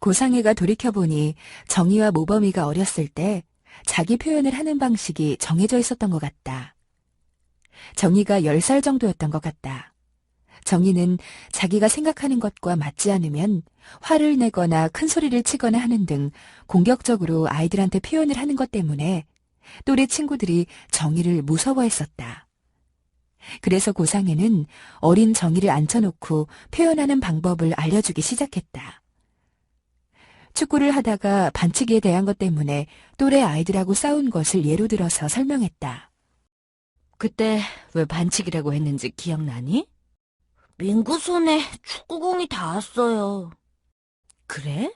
고상해가 돌이켜보니 정의와 모범이가 어렸을 때 자기 표현을 하는 방식이 정해져 있었던 것 같다. 정의가 10살 정도였던 것 같다. 정의는 자기가 생각하는 것과 맞지 않으면 화를 내거나 큰 소리를 치거나 하는 등 공격적으로 아이들한테 표현을 하는 것 때문에 또래 친구들이 정의를 무서워했었다. 그래서 고상해는 어린 정의를 앉혀놓고 표현하는 방법을 알려주기 시작했다. 축구를 하다가 반칙에 대한 것 때문에 또래 아이들하고 싸운 것을 예로 들어서 설명했다. 그때 왜 반칙이라고 했는지 기억나니? 민구 손에 축구공이 닿았어요. 그래?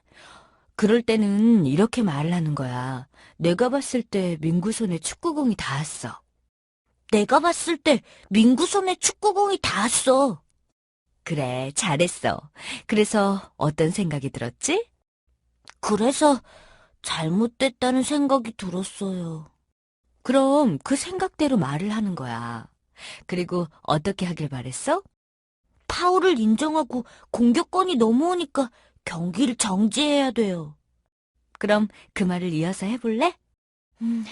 그럴 때는 이렇게 말을 하는 거야. 내가 봤을 때 민구 손에 축구공이 닿았어. 내가 봤을 때 민구 손에 축구공이 닿았어. 그래, 잘했어. 그래서 어떤 생각이 들었지? 그래서 잘못됐다는 생각이 들었어요. 그럼 그 생각대로 말을 하는 거야. 그리고 어떻게 하길 바랬어? 파울을 인정하고 공격권이 넘어오니까 경기를 정지해야 돼요. 그럼 그 말을 이어서 해볼래? 음,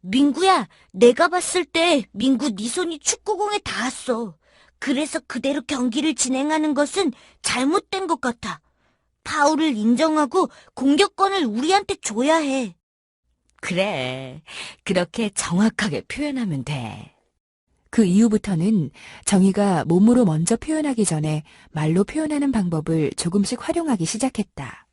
민구야, 내가 봤을 때 민구 네 손이 축구공에 닿았어. 그래서 그대로 경기를 진행하는 것은 잘못된 것 같아. 파울을 인정하고 공격권을 우리한테 줘야 해. 그래. 그렇게 정확하게 표현하면 돼. 그 이후부터는 정의가 몸으로 먼저 표현하기 전에 말로 표현하는 방법을 조금씩 활용하기 시작했다.